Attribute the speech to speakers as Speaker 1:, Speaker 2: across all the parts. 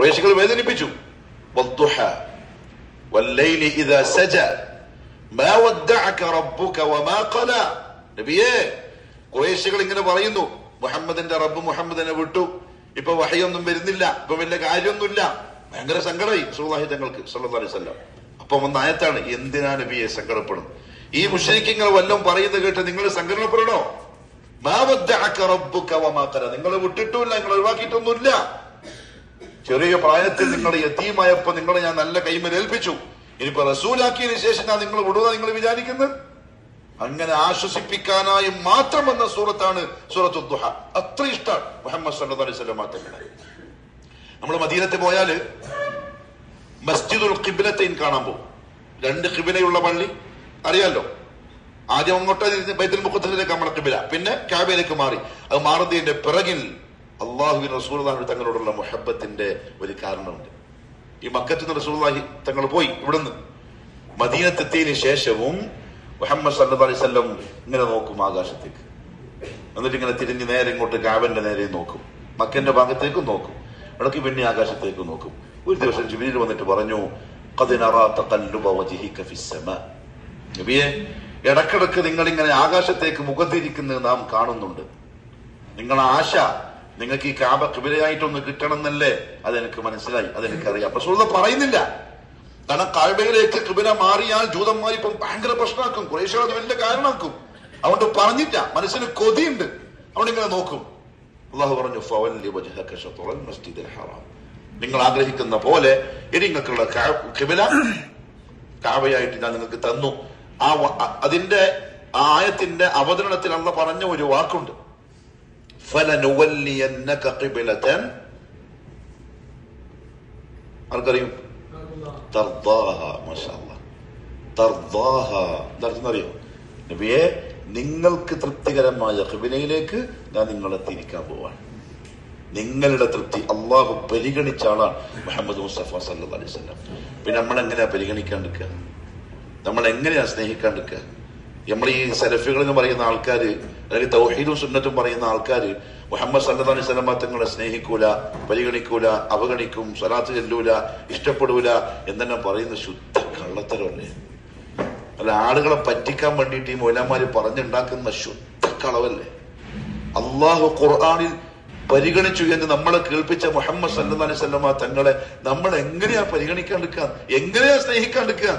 Speaker 1: കുറേശികൾ വേദനിപ്പിച്ചു. കുറേശികൾ ഇങ്ങനെ പറയുന്നു. മുഹമ്മദിന്റെ റബ്ബ് മുഹമ്മദിനെ വിട്ടു. ഇപ്പൊ വഹയൊന്നും വരുന്നില്ല. ഇപ്പൊ വലിയ കാര്യമൊന്നുമില്ല. ഭയങ്കര സങ്കടമായി സുഹൃദാഹി തങ്ങൾക്ക് വസല്ലം. അപ്പൊ വന്ന ആയത്താണ് എന്തിനാ നബിയെ സങ്കടപ്പെടുന്നത്? ഈ മുഷരിക്കിങ്ങൾ വല്ലതും പറയുന്നത് കേട്ട് നിങ്ങൾ സങ്കടപ്പെടണോ? നിങ്ങൾ വിട്ടിട്ടുമില്ല. നിങ്ങൾ ഒഴിവാക്കിയിട്ടൊന്നുമില്ല. ചെറിയ പ്രായത്തിൽ നിങ്ങൾ യത്തീമായപ്പോ നിങ്ങളെ ഞാൻ നല്ല കൈമേൽ ഏൽപ്പിച്ചു. ഇനിയിപ്പോ റസൂലാക്കിയതിനു ശേഷം ഞാൻ നിങ്ങൾ വിടുക നിങ്ങൾ വിചാരിക്കുന്നത്? അങ്ങനെ ആശ്വസിപ്പിക്കാനായി മാത്രം വന്ന സൂറത്താണ് സൂറത്ത് ദുഹ. അത്ര ഇഷ്ടമാണ് മുഹമ്മദ് സല്ലു അലൈഹി തങ്ങളെ നമ്മൾ മദീനത്ത് പോയാൽ മസ്ജിദുൽ കിബിലത്തെയും കാണാൻ പോകും. രണ്ട് കിബിലയുള്ള പള്ളി. അറിയാലോ? ആദ്യം അങ്ങോട്ട് ബൈത്തുൽ മുഖത്തിലേക്ക് നമ്മുടെ കിബില പിന്നെ ക്യാബയിലേക്ക് മാറി. അത് മാറുന്നതിന്റെ പിറകിൽ അള്ളാഹുവിൻ റസൂൽഹി തങ്ങളോടുള്ള മുഹബത്തിന്റെ ഒരു കാരണമുണ്ട്. ഈ മക്കത്ത് റസൂൽഹി തങ്ങൾ പോയി ഇവിടുന്ന്. മദീനത്തെത്തിയതിനു ശേഷവും മുഹമ്മദ് സല്ലു അലൈഹി വസല്ലം ഇങ്ങനെ നോക്കും ആകാശത്തേക്ക്. എന്നിട്ട് ഇങ്ങനെ തിരിഞ്ഞ് നേരെ ഇങ്ങോട്ട് കാവന്റെ നേരെ നോക്കും. മക്കന്റെ ഭാഗത്തേക്കും നോക്കും. ഇടയ്ക്ക് പിന്നെ ആകാശത്തേക്കും നോക്കും. ഒരു ദിവസം ജിബിലിൽ വന്നിട്ട് പറഞ്ഞു ഇടക്കിടക്ക് നിങ്ങൾ ഇങ്ങനെ ആകാശത്തേക്ക് മുഖത്തിരിക്കുന്നത് നാം കാണുന്നുണ്ട്. നിങ്ങളെ ആശ നിങ്ങൾക്ക് ഈ കാബ കിബിലയായിട്ടൊന്ന് കിട്ടണം എന്നല്ലേ അതെനിക്ക് മനസ്സിലായി അതെനിക്കറിയാം. അപ്പൊ സുഹൃത്ത് പറയുന്നില്ല. കാരണം കാഴ്ബയിലേക്ക് കിബില മാറിയാൽ ജൂതന്മാർ ഇപ്പം ഭയങ്കര പ്രശ്നമാക്കും കുറേശ്ശെ അത് വലിയ കാരണമാക്കും. അതുകൊണ്ട് പറഞ്ഞില്ല മനസ്സിന് കൊതിയുണ്ട്. അതുകൊണ്ട് ഇങ്ങനെ നോക്കും. അള്ളാഹു പറഞ്ഞു മസ്ജിദ് നിങ്ങൾ ആഗ്രഹിക്കുന്ന പോലെ ഇനി നിങ്ങൾക്കുള്ള കിബില കാവയായിട്ട് ഞാൻ നിങ്ങൾക്ക് തന്നു. ആ അതിന്റെ ആയത്തിന്റെ അവതരണത്തിൽ അള്ള പറഞ്ഞ ഒരു വാക്കുണ്ട്. ഫലനുവല്ലിയന്നക ഖിബ്ലതൻ ആർക്കറിയും തർദാഹ മാഷാഅല്ലാ. തർദാഹ. എന്താണെന്നറിയോ? നബിയെ നിങ്ങൾക്ക് തൃപ്തികരമായ ഖിബിലയിലേക്ക് ഞാൻ നിങ്ങളെ തിരിക്കാൻ പോവാണ്. നിങ്ങളുടെ തൃപ്തി അള്ളാഹു പരിഗണിച്ച മുഹമ്മദ് മുസ്തഫ സല്ലു അലൈഹി സ്വലം പിന്നെ നമ്മൾ എങ്ങനെയാ പരിഗണിക്കാണ്ടിരിക്കുക? നമ്മൾ എങ്ങനെയാ സ്നേഹിക്കാണ്ടിരിക്കുക? നമ്മൾ ഈ സെലഫികൾ എന്ന് പറയുന്ന ആൾക്കാർ അല്ലെങ്കിൽ തൗഹീദും സുന്നത്തും പറയുന്ന ആൾക്കാർ മുഹമ്മദ് സല്ലല്ലാഹു അലൈഹി വസല്ലം തങ്ങളെ സ്നേഹിക്കൂല പരിഗണിക്കൂല അവഗണിക്കും സ്വലാത്ത് ചെല്ലൂല ഇഷ്ടപ്പെടൂല എന്നെ പറയുന്ന ശുദ്ധ കള്ളത്തരമല്ലേ? അല്ല ആളുകളെ പറ്റിക്കാൻ വേണ്ടിയിട്ട് ഈ മൗലന്മാര് പറഞ്ഞുണ്ടാക്കുന്ന ശുദ്ധ കളവല്ലേ? അള്ളാഹു ഖുർആാനിൽ പരിഗണിച്ചു എന്ന് നമ്മളെ കേൾപ്പിച്ച മുഹമ്മദ് സല്ലല്ലാഹു അലൈഹി വസല്ലമ തങ്ങളെ നമ്മൾ എങ്ങനെയാ പരിഗണിക്കാണ്ടിരിക്കുക എങ്ങനെയാ സ്നേഹിക്കാണ്ടിരിക്കുക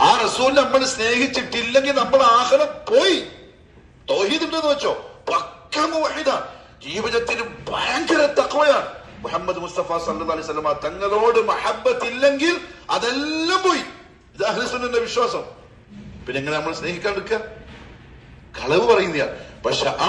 Speaker 1: ആ റസൂൽ നമ്മൾ സ്നേഹിച്ചിട്ടില്ലെങ്കിൽ നമ്മൾ ആഹ്ലം പോയി. തൗഹീദ് ഉണ്ടെന്ന് വെച്ചോ. പക്ക ജീവിതത്തിന് ഭയങ്കര തക്കവയാണ് മുഹമ്മദ് മുസ്തഫ സല്ലി അലൈഹി വസല്ലമ തങ്ങളോട് മഹബത്ത് ഇല്ലെങ്കിൽ അതെല്ലാം പോയി. ഇത് അഹ്ലുസുന്നന്റെ വിശ്വാസം. പിന്നെ എങ്ങനെ നമ്മൾ സ്നേഹിക്കാണ്ടിരിക്കുക കളവ് പറയുന്നയാൾ. പക്ഷെ